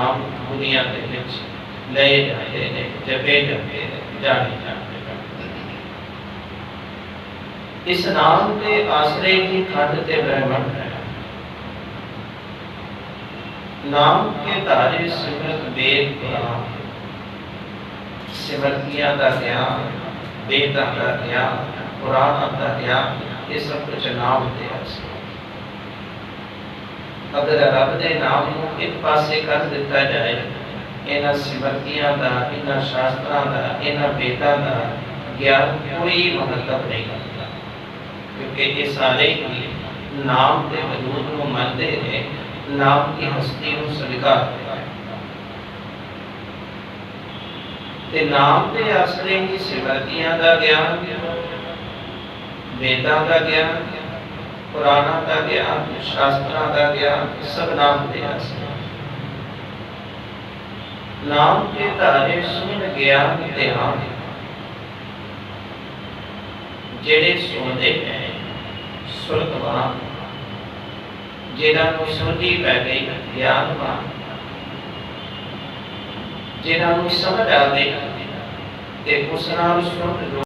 نام دنیا کے لچ لے جائے نے جبے جبے جانے جانے گا اس نام کے آسرے کی کھڑ تے برہمن ہے نام کے تارے سمرت بیر قرآن سمرتیاں دا گیا بیتاں دا گیا قرآن دا گیا یہ سب کچھ نام دے آسرے اگر رب دے نام نو ایک پاسے کر دیتا جائے اینا سمرتیاں دا اینا شاستران دا اینا بیتا دا گیا کوئی مہتب نہیں کرتا کیونکہ یہ سارے ہی نام دے وجود نو مل دے رہے نام کی ہستی نو سلکار دے تے نام دے آسرے ہی سمرتیاں دا گیا بیتا دا گیا گیا قرآن آتا گیا شاستر آتا گیا سب نام دیا سی نام کے تارے سن گیا دیہان جڑے سن دے ہیں سرد وہاں جڑا کو سمجھی پہ گئی دیان وہاں جڑا کو سمجھ آ گئی دیکھو سنا رسول